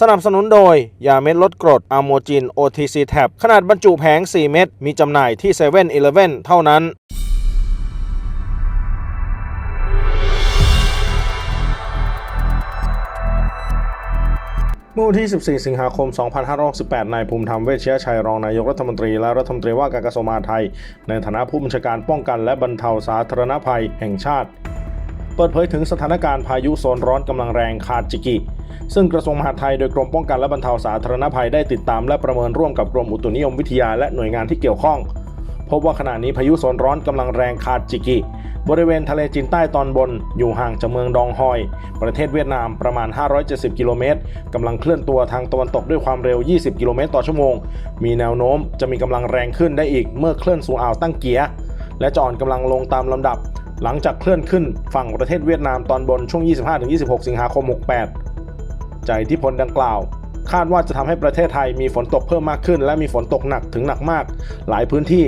สนับสนุนโดย ยาเม็ดลดกรดอะโมจิน OTC Tab ขนาดบรรจุแผง 4 เม็ดมีจำหน่ายที่7 e เ e ่ e อเท่านั้น เมื่อวันที่ 14 สิงหาคม 2568นายภูมิธรรมเวชชยชัยรองนายกรัฐมนตรีและรัฐมนตรีว่าการกระทรวงมหาดไทย ในฐานะผู้บัญชาการป้องกันและบรรเทาสาธารณภัยแห่งชาติ ปิดเผยถึงสถานการณ์พายุโซนร้อนกำลังแรงคาจิกิ ซึ่งกระทรวงมหาดไทยโดยกรมป้องกันและบรรเทาสาธารณภัยได้ติดตามและประเมินร่วมกับกรมอุตุนิยมวิทยาและหน่วยงานที่เกี่ยวข้อง พบว่าขณะนี้พายุโซนร้อนกำลังแรงคาจิกิ บริเวณทะเลจีนใต้ตอนบน อยู่ห่างจากเมืองดองฮอย ประเทศเวียดนามประมาณ 570 กิโลเมตรกำลังเคลื่อนตัวทางตะวันตกด้วยความเร็ว 20 กิโลเมตรต่อชั่วโมง มีแนวโน้มจะมีกำลังแรงขึ้นได้อีกเมื่อเคลื่อนสู่อ่าวตั้งเกียและจะอ่อนกำลังลงตามลำดับ หลังจากเคลื่อนขึ้นฝั่งประเทศเวียดนามตอนบนช่วง 25-26 สิงหาคม 68 จากอิทธิพลดังกล่าว คาดว่าจะทำให้ประเทศไทยมีฝนตกเพิ่มมากขึ้น และมีฝนตกหนักถึงหนักมาก หลายพื้นที่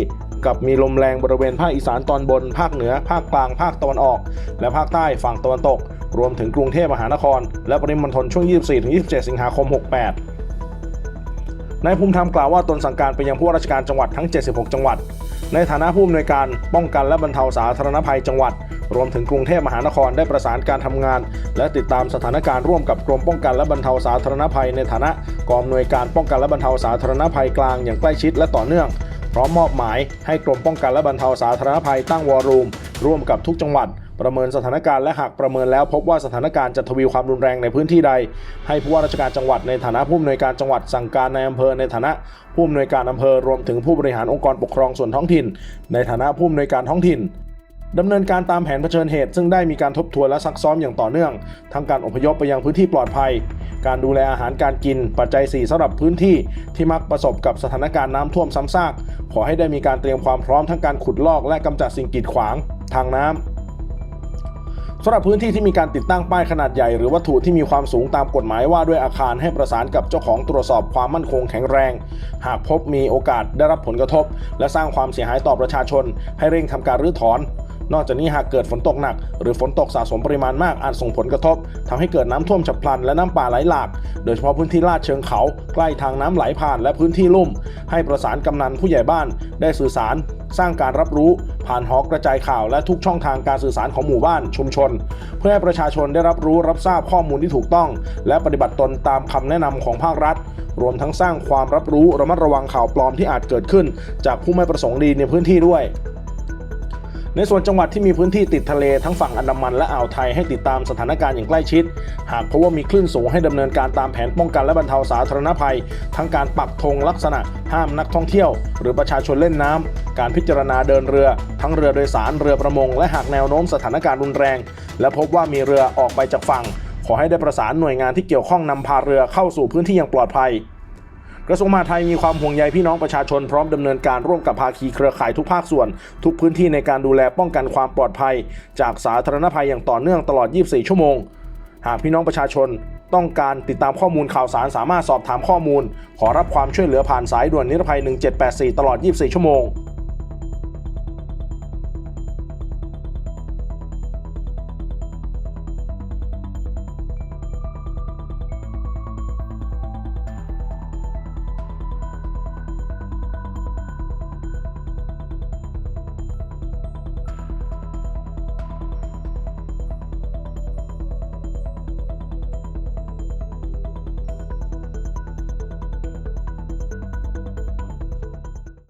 กับมีลมแรงบริเวณภาคอีสานตอนบน ภาคเหนือ ภาคกลาง ภาคตะวันออก และภาคใต้ฝั่งตะวันตก รวมถึงกรุงเทพมหานคร และปริมณฑลช่วง 24-27 สิงหาคม 68นายภูมิธรรมกล่าวว่าตนสั่งการไปยังผู้ราชการจังหวัดทั้ง 76 จังหวัด ในฐานะผู้อำนวยการป้องกันและบรรเทาสาธารณภัยจังหวัด รวมถึงกรุงเทพมหานครได้ประสานการทำงาน และติดตามสถานการณ์ร่วมกับกรมป้องกันและบรรเทาสาธารณภัย ในฐานะกองอำนวยการป้องกันและบรรเทาสาธารณภัยกลางอย่างใกล้ชิดและต่อเนื่อง พร้อมมอบหมายให้กรมป้องกันและบรรเทาสาธารณภัยตั้งวอร์รูม ร่วมกับทุกจังหวัด ประเมินสถานการณ์และหากประเมินแล้วพบว่าสถานการณ์จะทวีความรุนแรงในพื้นที่ใด ให้ผู้ว่าราชการจังหวัดในฐานะผู้อำนวยการจังหวัดสั่งการในอำเภอในฐานะผู้อำนวยการอำเภอรวมถึงผู้บริหารองค์กรปกครองส่วนท้องถิ่น ในฐานะผู้อำนวยการท้องถิ่น ดำเนินการตามแผนเผชิญเหตุ ซึ่งได้มีการทบทวนและซักซ้อมอย่างต่อเนื่อง ทั้งการอพยพไปยังพื้นที่ปลอดภัย การดูแลอาหารการกิน ปัจจัย 4สำหรับพื้นที่ที่มักประสบกับสถานการณ์น้ำท่วมซ้ำซาก ขอให้ได้มีการเตรียมความพร้อมทั้งการขุดลอกและกำจัดสิ่งกีดขวางทางน้ำสำหรับพื้นที่ที่มีการติดตั้งป้ายขนาดใหญ่หรือวัตถุที่มีความสูงตามกฎหมายว่าด้วยอาคารให้ประสานกับเจ้าของตรวจสอบความมั่นคงแข็งแรง หากพบมีโอกาสได้รับผลกระทบ และสร้างความเสียหายต่อประชาชน ให้เร่งทำการรื้อถอน นอกจากนี้หากเกิดฝนตกหนัก หรือฝนตกสะสมปริมาณมากอาจส่งผลกระทบทำให้เกิดน้ำท่วมฉับพลันและน้ำป่าไหลหลาก โดยเฉพาะพื้นที่ลาดเชิงเขา ใกล้ทางน้ำไหลผ่านและพื้นที่ลุ่ม ให้ประสานกำนันผู้ใหญ่บ้านได้สื่อสาร สร้างการรับรู้ ผ่านหอกระจายข่าวและทุกช่องทางการสื่อสารของหมู่บ้านชุมชน เพื่อให้ประชาชนได้รับรู้รับทราบข้อมูลที่ถูกต้อง และปฏิบัติตนตามคำแนะนำของภาครัฐ รวมทั้งสร้างความรับรู้ระมัดระวังข่าวปลอมที่อาจเกิดขึ้น จากผู้ไม่ประสงค์ดีในพื้นที่ด้วย ในส่วนจังหวัดที่มีพื้นที่ติดทะเลทั้งฝั่งอันดามันและอ่าวไทยให้ติดตามสถานการณ์อย่างใกล้ชิด หากพบว่ามีคลื่นสูงให้ดำเนินการตามแผนป้องกันและบรรเทาสาธารณภัย ทั้งการปักธงลักษณะ ห้ามนักท่องเที่ยว หรือประชาชนเล่นน้ำการพิจารณาเดินเรือ ทั้งเรือโดยสารเรือประมง และหากแนวโน้มสถานการณ์รุนแรง และพบว่ามีเรือออกไปจากฝั่ง ขอให้ได้ประสานหน่วยงานที่เกี่ยวข้องนำพาเรือเข้าสู่พื้นที่อย่างปลอดภัย ระทรวงมหาดไทยมีความห่วงใยพี่น้องประชาชนพร้อมดำเนินการร่วมกับภาคีเครือข่ายทุกภาคส่วน ทุกพื้นที่ในการดูแลป้องกันความปลอดภัย จากสาธารณภัยอย่างต่อเนื่องตลอด 24 ชั่วโมง หากพี่น้องประชาชนต้องการติดตามข้อมูลข่าวสารสามารถสอบถามข้อมูล ขอรับความช่วยเหลือผ่านสายด่วนนิรภัย 1784 ตลอด 24 ชั่วโมง